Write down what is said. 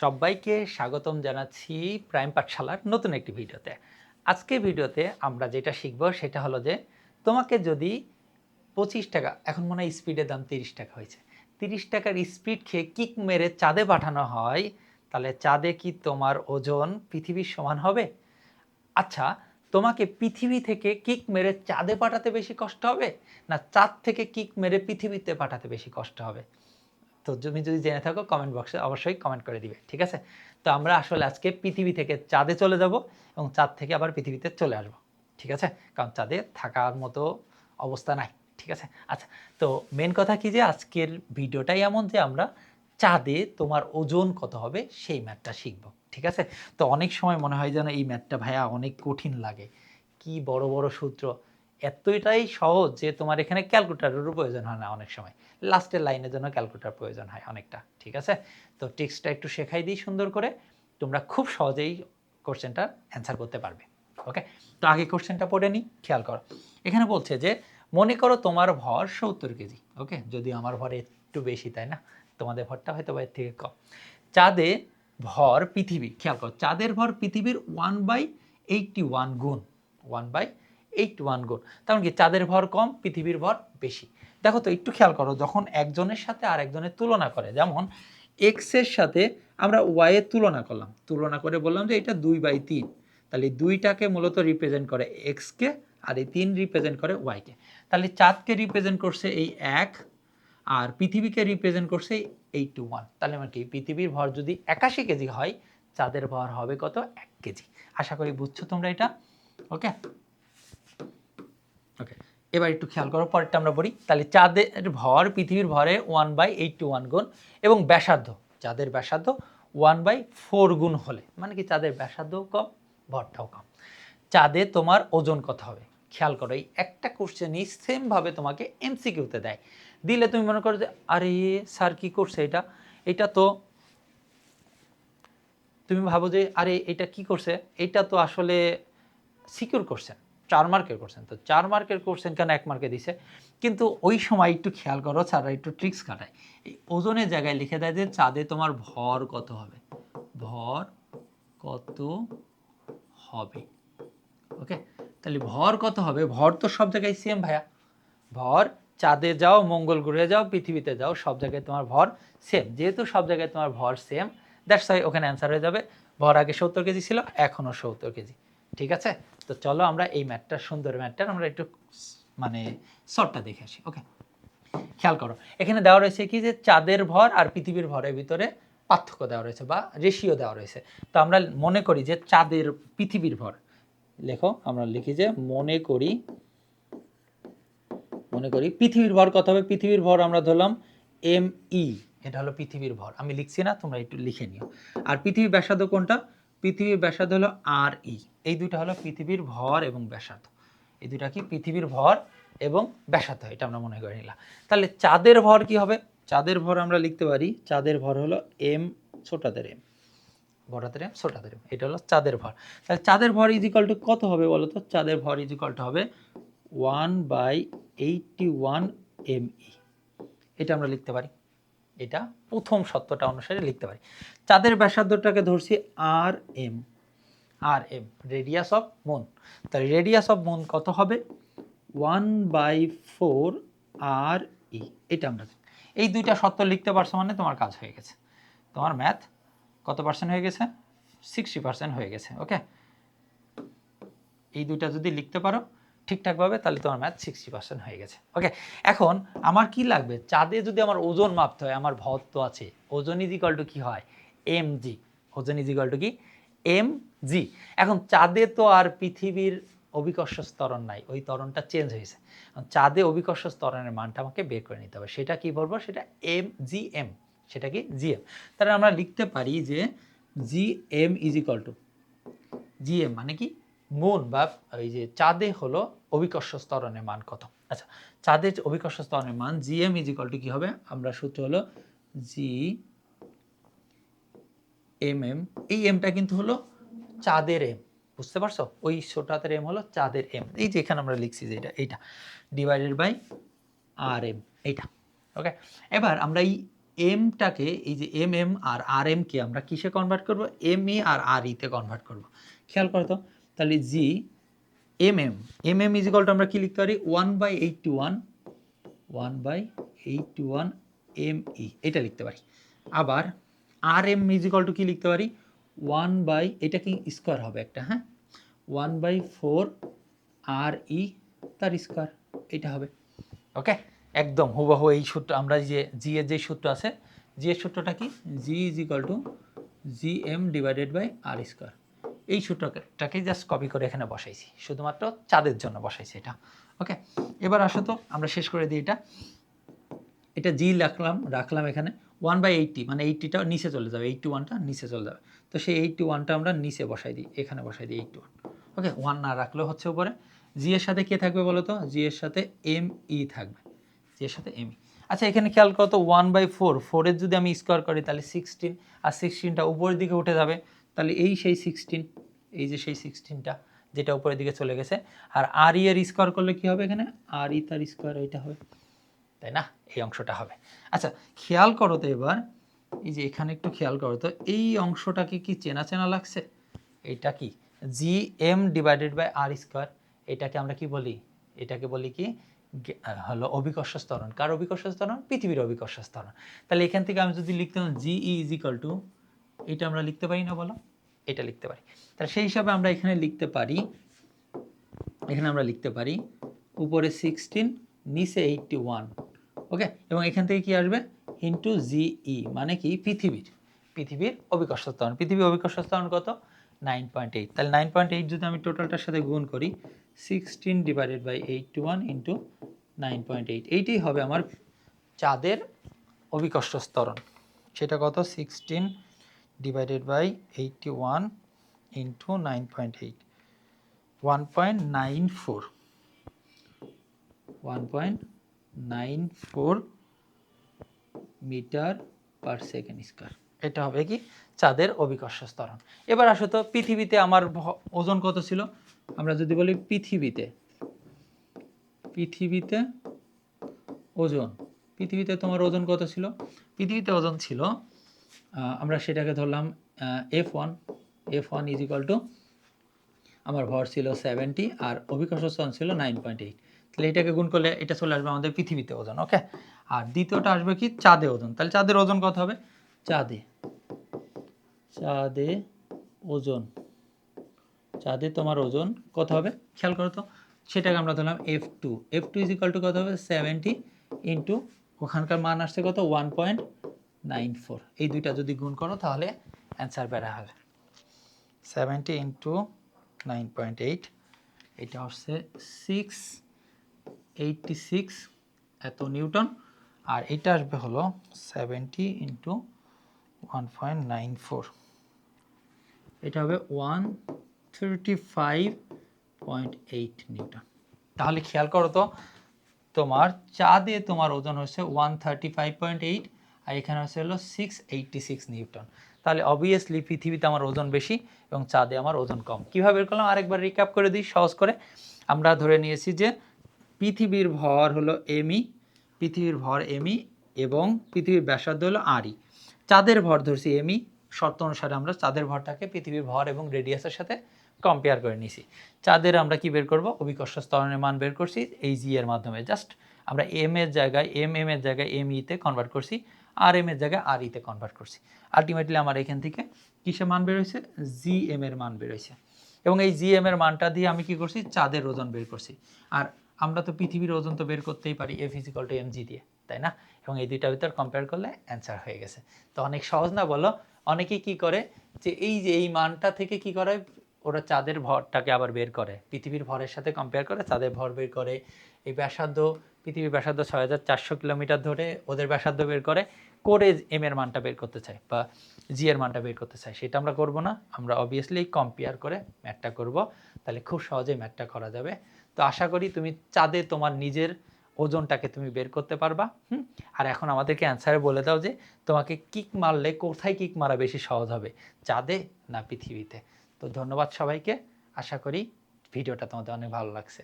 সবাইকে স্বাগতম জানাচ্ছি প্রাইম পাঠশালার নতুন একটি ভিডিওতে। আজকে ভিডিওতে আমরা যেটা শিখব সেটা হলো যে, তোমাকে যদি পঁচিশ টাকা, এখন মনে হয় স্পিডের দাম তিরিশ টাকা হয়েছে, তিরিশ টাকার স্পিড খেয়ে কিক মেরে চাঁদে পাঠানো হয়, তাহলে চাঁদে কি তোমার ওজন পৃথিবীর সমান হবে? আচ্ছা তোমাকে পৃথিবী থেকে কিক মেরে চাঁদে পাঠাতে বেশি কষ্ট হবে? না চাঁদ থেকে কিক মেরে পৃথিবীতে পাঠাতে বেশি কষ্ট হবে? তো তুমি যদি জেনে থাকো কমেন্ট বক্সে অবশ্যই কমেন্ট করে দিবে, ঠিক আছে? তো আমরা আসলে আজকে পৃথিবী থেকে চাঁদে চলে যাব এবং চাঁদ থেকে আবার পৃথিবীতে চলে আসব, ঠিক আছে? কারণ চাঁদে থাকার মতো অবস্থা নাই, ঠিক আছে? আচ্ছা তো মেন কথা কি যে আজকের ভিডিওটাই এমন যে আমরা চাঁদে তোমার ওজন কত হবে সেই ম্যাথটা শিখব, ঠিক আছে? তো অনেক সময় মনে হয় যেন এই ম্যাথটা ভাইয়া অনেক কঠিন লাগে। কি বড় বড় সূত্র এতটাই সহজ যে তোমার এখানে ক্যালকুলেটারেরও প্রয়োজন হয় না অনেক সময়। লাস্টের লাইনের জন্য ক্যালকুলেটার প্রয়োজন হয় অনেকটা, ঠিক আছে? তো টিক্সটা একটু শেখাই দিই সুন্দর করে। তোমরা খুব সহজেই কোশ্চেনটার অ্যান্সার করতে পারবে, ওকে? তো আগে কোশ্চেনটা পড়ে নিই, খেয়াল করো। এখানে বলছে যে, মনে করো তোমার ভর সত্তর কেজি ওকে? যদি আমার ভর একটু বেশি, তাই না? তোমাদের ভরটা হয়তো বা এর থেকে কম। চাঁদে ভর পৃথিবী, খেয়াল করো, চাঁদের ভর পৃথিবীর ওয়ান বাই এইটটি ওয়ান গুণ ওয়ান বাই এইট ওয়ান গুণ তেমন কি, চাঁদের ভর কম, পৃথিবীর ভর বেশি। দেখো তো, একটু খেয়াল করো, যখন একজনের সাথে আর একজনের তুলনা করে, যেমন এক্সের সাথে আমরা ওয়াইয়ের তুলনা করলাম। তুলনা করে বললাম যে এটা দুই বাই তিন। তাহলে দুইটাকে মূলত রিপ্রেজেন্ট করে এক্সকে আর এই তিন রিপ্রেজেন্ট করে ওয়াইকে তাহলে চাঁদকে রিপ্রেজেন্ট করছে এই এক, আর পৃথিবীকে রিপ্রেজেন্ট করছে এই টু ওয়ান তাহলে মানে কি, পৃথিবীর ভর যদি একাশি কেজি হয়, চাঁদের ভর হবে কত? এক কেজি। আশা করি বুঝছ তোমরা এটা? ওকে এবার একটু খেয়াল করো, পরেরটা আমরা বলি। তাহলে চাঁদের ভর, পৃথিবীর ভরে one by eight two one গুণ এবং ব্যাসার্ধ, চাঁদের ব্যাসার্ধ ওয়ান বাই ফোর গুণ হলে মানে কি চাঁদের ব্যাসার্ধও কম, ভরটাও কম। চাঁদে তোমার ওজন কত হবে? খেয়াল করো, এই একটা কোশ্চেনই সেমভাবে তোমাকে এমসিকিউতে দেয়। দিলে তুমি মনে করো যে, আরে স্যার কী করছে এটা? এটা তো তুমি ভাবো যে, আরে এটা কি করছে? এটা তো আসলে সিকিউর করছেন চার মার্কের করছেন তো চার মার্কের করছেন কেন এক মার্কে দিছে। কিন্তু ওই সময় একটু খেয়াল করো, স্যাররা একটু ট্রিক্স কাটায়। এই ওজনের জায়গায় লিখে দেয় যে, চাঁদে তোমার ভর কত হবে? ভর কত হবে? ওকে তাহলে ভর কত হবে? ভর তো সব জায়গায় সেম ভাইয়া। ভর চাঁদে যাও, মঙ্গল গ্রহে যাও, পৃথিবীতে যাও, সব জায়গায় তোমার ভর সেম যেহেতু সব জায়গায় তোমার ভর সেম দ্যাটস ওয়াই ওখানে অ্যান্সার হয়ে যাবে। ভর আগে সত্তর কেজি ছিল, এখনও সত্তর কেজি। ঠিক আছে? তো চলো আমরা এই ম্যাটটা, সুন্দর ম্যাটটার আমরা একটু মানে শর্টটা দেখে আসি, ওকে? খেয়াল করো, এখানে দেওয়া রয়েছে কি যে চাঁদের ভর আর পৃথিবীর ভরের ভিতরে পার্থক্য দেওয়া রয়েছে বা রেশিও দেওয়া রয়েছে। তো আমরা মনে করি যে চাঁদের, পৃথিবীর ভর, লেখো, আমরা লিখি যে মনে করি মনে করি পৃথিবীর ভর কত হবে? পৃথিবীর ভর আমরা ধরলাম এম ই এটা হলো পৃথিবীর ভর, আমি লিখছি না, তোমরা একটু লিখে নিও। আর পৃথিবীর ব্যাসার্ধ কোনটা? পৃথিবীর ব্যাসার্ধ হলো আর ই এই দুইটা হলো পৃথিবীর ভর এবং ব্যাসার্ধ। এই দুইটা কি? পৃথিবীর ভর এবং ব্যাসার্ধ, এটা আমরা মনে করে নিলাম। তাহলে চাঁদের ভর কি হবে? চাঁদের ভর আমরা লিখতে পারি, চাঁদের ভর হলো এম ছোটাদের এম বড়াদের এম ছোটাদের এম এটা হলো চাঁদের ভর। তাহলে চাঁদের ভর ইজিকাল টু কত হবে বলো তো? চাঁদের ভর ইজিকাল টু হবে one by eighty one M E এটা আমরা লিখতে পারি। এটা প্রথম সত্যটা অনুসারে লিখতে পারি। চাঁদের ব্যাসার্ধটাকে ধরছি R M R M radius of moon তাহলে রেডিয়াস অফ মুন কত হবে? One by four R E এটা আমরা। এই দুইটা সত্য লিখতে পারছ মানে তোমার কাজ হয়ে গেছে। তোমার ম্যাথ কত পার্সেন্ট হয়ে গেছে? সিক্সটি পার্সেন্ট হয়ে গেছে ওকে এই দুইটা যদি লিখতে পারো ঠিকঠাকভাবে, তাহলে তোমার ম্যাথ সিক্সটি পার্সেন্ট হয়ে গেছে। ওকে এখন আমার কি লাগবে? চাঁদে যদি আমার ওজন মাপতে হয়, আমার ভর তো আছে। ওজন ইজিকাল টু কী হয়? এম জি ওজন ইজিকাল টু কি? এম জি এখন চাঁদে তো আর পৃথিবীর অভিকর্ষ স্তরণ নাই, ওই ত্বরণটা চেঞ্জ হয়েছে চাঁদে অভিকর্ষ স্তরণের মানটা আমাকে বের করে নিতে হবে। সেটা কি বলব? সেটা এম জি এম সেটা কি? জি এম তাহলে আমরা লিখতে পারি যে G M equal to GM মানে কি? মুন বা ওই যে চাঁদে হলো অভিকর্ষ স্তরণের মান কত? আচ্ছা চাঁদের অভিকর্ষ স্তরণের মান জিএম ইজ ইকাল টু কি হবে? আমরা সূত্র হলো জি এম এম এই এমটা কিন্তু হলো চাঁদের এম বুঝতে পারছ? ওই ছোটাতের এম হলো চাঁদের এম এই যে এখানে আমরা লিখছি যে এটা, এইটা ডিভাইডেড বাই আর এম এইটা ওকে এবার আমরা এই এমটাকে এই যে এম এম আর আর এমকে আমরা কিসে কনভার্ট করব? এম এ আর আর ইতে কনভার্ট করব। খেয়াল করো তো তাহলে G M M M M equal to আমরা কি লিখতে পারি? One by eighty one one by eighty one M E এটা লিখতে পারি। আবার আর এম ইজিকল টু কী লিখতে পারি? ওয়ান বাই এটা কি স্কোয়ার হবে একটা হ্যাঁ? One by four R E তার স্কোয়ার এটা হবে। ওকে একদম হুবহু এই সূত্র, আমরা যে জি এর যে সূত্র আছে জি এর সূত্রটা কি? G is equal to G M divided by R square এই সূত্রটাকে জাস্ট কপি করে এখানে বসাইছি। শুধুমাত্র চাঁদের জন্য বসাইছি এটা। ওকে এবার আসো তো, আমরা শেষ করে দিই এটা। এটা জি রাখলাম রাখলাম এখানে। ওয়ান বাই এইটটি মানে এইটটিটা নিচে চলে যাবে। এইটটি ওয়ানটা নিচে চলে যাবে। তো সেই এইটটি ওয়ানটা আমরা নিচে বসাই দিই, এখানে বসাই দিই এইটটি ওয়ান ওকে ওয়ান না রাখলেও হচ্ছে উপরে। জি এর সাথে কে থাকবে বলো তো? জি এর সাথে এম ই থাকবে। জি এর সাথে এম ই আচ্ছা এখানে খেয়াল করো তো ওয়ান বাই ফোর ফোরের যদি আমি স্কোয়ার করি, তাহলে সিক্সটিন আর সিক্সটিনটা উপরের দিকে উঠে যাবে। তাহলে এই সেই সিক্সটিন এই যে সেই সিক্সটিনটা যেটা উপরের দিকে চলে গেছে। আর আর ই এর স্কোয়ার করলে কি হবে এখানে? আর ই তার স্কোয়ার এইটা হবে। তাই না? এই অংশটা হবে। আচ্ছা খেয়াল করো তো এবার, এই যে এখানে একটু খেয়াল করো তো, এই অংশটাকে কি চেনা চেনা লাগছে? এটা কি? G M divided by R square এটাকে আমরা কি বলি? এটাকে বলি কি? হলো অভিকর্ষ স্তরণ কার অভিকর্ষ স্তরণ পৃথিবীর অভিকর্ষ স্তরণ তাহলে এখান থেকে আমি যদি লিখতাম জি ইজ ইকাল টু এটা আমরা লিখতে পারি না বলো? এটা লিখতে পারি। তাহলে সেই হিসাবে আমরা এখানে লিখতে পারি, এখানে আমরা লিখতে পারি, উপরে সিক্সটিন নিচে এইটটি ওয়ান ওকে এবং এখান থেকে কি আসবে? ইন্টু জিই মানে কি? পৃথিবীর পৃথিবীর অভিকর্ষ স্তরণ পৃথিবীর অভিকর্ষ স্তরণ কত? নাইন পয়েন্ট এইট তাহলে নাইন পয়েন্ট এইট যদি আমি টোটালটার সাথে গুণ করি sixteen divided by eighty one into nine point eight এইটাই হবে আমার চাঁদের অভিকর্ষ স্তরণ সেটা কত? Sixteen divided by eighty one into nine point eight one point nine four one point nine four meter per second square এটা হবে কি? চাঁদের অভিকর্ষ স্তরণ এবার আসো তো, পৃথিবীতে আমার ওজন কত ছিল? আমরা যদি বলি পৃথিবীতে পৃথিবীতে ওজন, পৃথিবীতে তোমার ওজন কত ছিল? পৃথিবীতে ওজন ছিল আমরা সেটাকে ধরলাম F one F one is equal to আমার ভর ছিল সেভেন্টি আর অভিকর্ষ স্তরণ ছিল নাইন পয়েন্ট এইট তাহলে এটাকে গুণ করলে এটা চলে আসবে আমাদের পৃথিবীতে ওজন ওকে আর দ্বিতীয়টা আসবে কি? চাঁদে ওজন। তাহলে চাঁদের ওজন কত হবে? চাঁদে। চাঁদে ওজন। চাঁদে তোমার ওজন কত হবে? খেয়াল করো তো, সেটাকে আমরা ধরলাম F two F two is equal to কত হবে? সেভেন্টি ইন্টু ওখানকার মান আসছে কত? One point nine four. এই দুইটা যদি গুণ করো তাহলে অ্যান্সার বেড়া হবে। Seventy into nine point eight, এটা হচ্ছে সিক্স, এইটটি সিক্স এত নিউটন, আর এটা আসবে হলো seventy into one point nine four. এটা হবে one thirty five point eight newton. তাহলে খেয়াল করো তো, তোমার চাঁদে তোমার ওজন হচ্ছে one thirty five point eight আর এখানে হচ্ছে হলো সিক্স এইটটি সিক্স নিউটন। তাহলে অবভিয়াসলি পৃথিবীতে আমার ওজন বেশি এবং চাঁদে আমার ওজন কম। কীভাবে বের করলাম? আরেকবার রিক্যাপ করে দিই, সহজ করে। আমরা ধরে নিয়েছি যে পৃথিবীর ভর হলো এমই পৃথিবীর ভর এমই এবং পৃথিবীর ব্যাসার্ধ হলো আরই চাঁদের ভর ধরছি এমই শর্ত অনুসারে আমরা চাঁদের ভরটাকে পৃথিবীর ভর এবং রেডিয়াসের সাথে কম্পেয়ার করে নিছি চাঁদের আমরা কি বের করব? অভিকর্ষ স্তরণের মান বের করছি, এই জি এর মাধ্যমে। জাস্ট আমরা এম এর জায়গায় এম এম এর জায়গায় এম ইতে কনভার্ট করছি আর এম এর জায়গায় আর ইতে কনভার্ট করছি। আলটিমেটলি আমার এখান থেকে কিসের মান বের হয়েছে? জি এম এর মান বের হয়েছে। এবং এই জি এম এর মানটা দিয়ে আমি কি করছি? চাঁদের ওজন বের করছি। আর আমরা তো পৃথিবীর ওজন তো বের করতেই পারি A physical to M G দিয়ে, তাই না? এবং এই দুইটার ভিতর কম্পেয়ার করলে অ্যান্সার হয়ে গেছে। তো অনেক সহজ না বলো? অনেকেই কি করে? যে এই যে এই মানটা থেকে কি করে? ওরা চাঁদের ভরটাকে আবার বের করে। পৃথিবীর ভরের সাথে কম্পেয়ার করে, চাঁদের ভর বের করে। এই ব্যাসার্ধ, পৃথিবীর ব্যাসার্ধ ছয় হাজার চারশো কিলোমিটার ধরে ওদের ব্যাসার্ধ বের করে করে এম এর মানটা বের করতে চায় বা জি এর মানটা বের করতে চায়। সেটা আমরা করব না। আমরা অবভিয়াসলি কম্পেয়ার করে ম্যাথটা করব। তাহলে খুব সহজেই ম্যাথটা করা যাবে। তো আশা করি তুমি চাঁদে তোমার নিজের ওজনটাকে তুমি বের করতে পারবা। হুম? আর এখন আমাদেরকে অ্যান্সারে বলে দাও যে তোমাকে কিক মারলে কোথায় কিক মারা বেশি সহজ হবে? চাঁদে না পৃথিবীতে? তো ধন্যবাদ সবাইকে। আশা করি ভিডিওটা তোমাদের অনেক ভালো লাগছে।